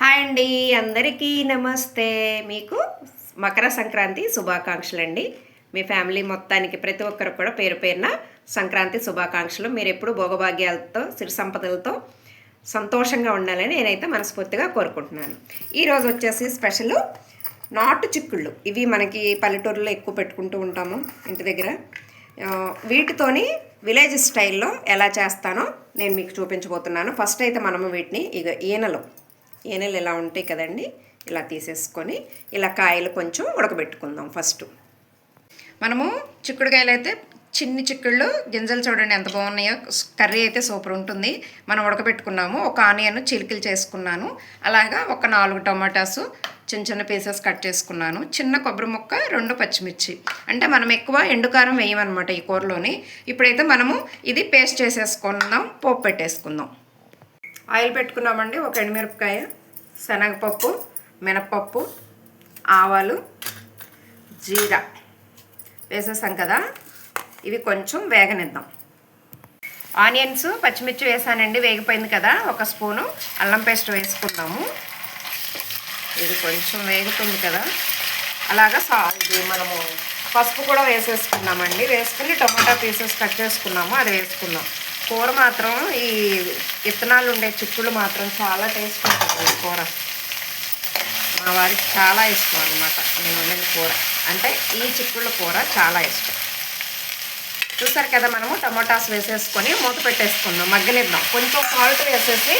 Hi అండి అందరికీ నమస్తే. మీకు మకర సంక్రాంతి శుభాకాంక్షలు అండి మీ ఫ్యామిలీ మొత్తానికి ప్రతి ఒక్కరు కూడా పేరు పేరున సంక్రాంతి శుభాకాంక్షలు. మీరు ఎప్పుడు భోగభాగ్యాలతో సిరి సంపదలతో సంతోషంగా ఉండాలని నేనైతే మనస్ఫూర్తిగా కోరుకుంటున్నాను. ఈరోజు వచ్చేసి స్పెషల్ నాటు చిక్కుళ్ళు. ఇవి మనకి పల్లెటూరులో ఎక్కువ పెట్టుకుంటూ ఉంటాము ఇంటి దగ్గర. వీటితోని విలేజ్ స్టైల్లో ఎలా చేస్తానో నేను మీకు చూపించబోతున్నాను. ఫస్ట్ అయితే మనము వీటిని ఇక ఈనలో. ఏనెలు ఇలా ఉంటాయి కదండి? ఇలా తీసేసుకొని ఇలా కాయలు కొంచెం ఉడకబెట్టుకుందాం ఫస్ట్. మనము చిక్కుడుకాయలు అయితే చిన్ని చిక్కుళ్ళు గింజలు చూడండి ఎంత బాగున్నాయో. కర్రీ అయితే సూపర్ ఉంటుంది. మనం ఉడకబెట్టుకున్నాము. ఒక ఆనియన్ చిలికలు చేసుకున్నాను. అలాగా ఒక నాలుగు టమాటాసు చిన్న చిన్న పీసెస్ కట్ చేసుకున్నాను. చిన్న కొబ్బరి ముక్క రెండు పచ్చిమిర్చి. అంటే మనం ఎక్కువ ఎండుకారం వేయమన్నమాట ఈ కూరలోని. ఇప్పుడైతే మనము ఇది పేస్ట్ చేసేసుకుందాం పోపు పెట్టేసుకుందాం. ఆయిల్ పెట్టుకున్నామండి. ఒక ఎండుమిరపకాయ శనగపప్పు మినప్పప్పు ఆవాలు జీరా వేసేసాం కదా. ఇవి కొంచెం వేగనిద్దాం. ఆనియన్స్ పచ్చిమిర్చి వేసానండి. వేగిపోయింది కదా. ఒక స్పూను అల్లం పేస్ట్ వేసుకుందాము. ఇది కొంచెం వేగుతుంది కదా. అలాగా సా ఇది మనము పసుపు కూడా వేసేసుకున్నామండి. వేసుకుని టమాటా పీసెస్ కట్ చేసుకున్నాము. అది వేసుకున్నాం కూర మాత్రం ఈ విత్తనాలు ఉండే చిక్కులు మాత్రం చాలా టేస్ట్ ఉంటుంది ఈ కూర. మా వారికి చాలా ఇష్టం అనమాట నేను వండిన కూర. అంటే ఈ చిక్కుళ్ళ కూర చాలా ఇష్టం. చూసారు కదా మనము టమోటాస్ వేసేసుకొని మూత పెట్టేసుకుందాం మగ్గనిద్దాం. కొంచెం సాల్ట్ వేసేసి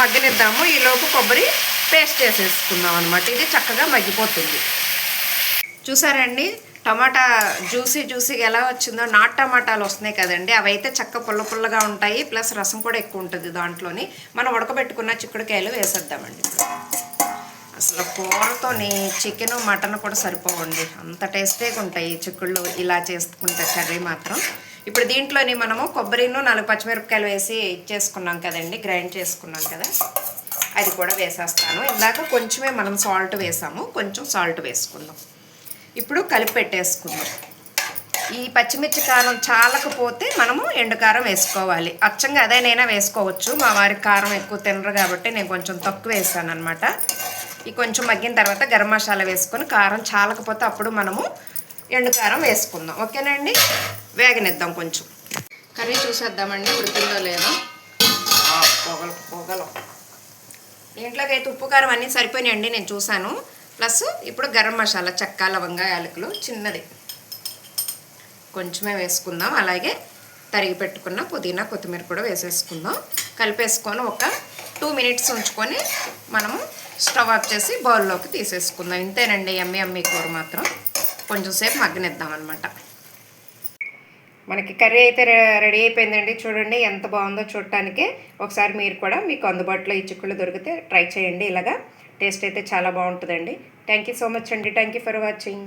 మగ్గనిద్దాము. ఈలోపు కొబ్బరి పేస్ట్ వేసేసుకుందాం అనమాట ఇది చక్కగా మగ్గిపోతుంది. చూసారండి టమాటా జ్యూసీ జ్యూసీగా ఎలా వచ్చిందో నాట్ టమాటాలు వస్తున్నాయి కదండి. అవి అయితే చక్క పుల్ల పుల్లగా ఉంటాయి. ప్లస్ రసం కూడా ఎక్కువ ఉంటుంది దాంట్లోని. మనం ఉడకబెట్టుకున్న చిక్కుడుకాయలు వేసేద్దామండి. అసలు కూరతోని చికెన్ మటన్ కూడా సరిపోవండి. అంత టేస్టీగా ఉంటాయి చిక్కుళ్ళు. ఇలా చేసుకుంటే కర్రీ మాత్రం. ఇప్పుడు దీంట్లోని మనము కొబ్బరిను నాలుగు పచ్చిమిరపకాయలు వేసి ఇచ్చేసుకున్నాం కదండి. గ్రైండ్ చేసుకున్నాం కదా. అది కూడా వేసేస్తాను. ఇందాక కొంచెమే మనం సాల్ట్ వేసాము. కొంచెం సాల్ట్ వేసుకుందాం. ఇప్పుడు కలిపి పెట్టేసుకుందాం ఈ పచ్చిమిర్చి కారం చాలకపోతే మనము ఎండుకారం వేసుకోవాలి. అచ్చంగా అదేనైనా వేసుకోవచ్చు. మా వారికి కారం ఎక్కువ తినరు కాబట్టి నేను కొంచెం తక్కువ వేసాను అనమాట ఈ కొంచెం మగ్గిన తర్వాత గరం మసాలా వేసుకొని కారం చాలకపోతే అప్పుడు మనము ఎండుకారం వేసుకుందాం. ఓకేనండి వేగనిద్దాం కొంచెం. కర్రీ చూసేద్దామండి. ఉడికిందో లేదో. పొగలు పొగలు. దీంట్లోకి అయితే ఉప్పు కారం అన్నీ సరిపోయినాయండి. నేను చూశాను. ప్లస్ ఇప్పుడు గరం మసాలా చెక్క లవంగ యాలకులు చిన్నది. కొంచెమే వేసుకుందాం. అలాగే తరిగి పెట్టుకున్న పుదీనా కొత్తిమీర కూడా వేసేసుకుందాం. కలిపేసుకొని ఒక టూ మినిట్స్ ఉంచుకొని మనము స్టవ్ ఆఫ్ చేసి బౌల్లోకి తీసేసుకుందాం. ఇంతేనండి ఎమ్మి అమ్మి కూర మాత్రం. కొంచెం సేపు మగ్గనిద్దాం అనమాట మనకి కర్రీ అయితే రెడీ అయిపోయిందండి. చూడండి ఎంత బాగుందో చూడటానికి. ఒకసారి మీరు కూడా మీకు అందుబాటులో ఈ చిక్కుళ్ళు దొరికితే ట్రై చేయండి ఇలాగా. టేస్ట్ అయితే చాలా బాగుంటుందండి. థ్యాంక్ యూ సో మచ్ అండి. Thank you for watching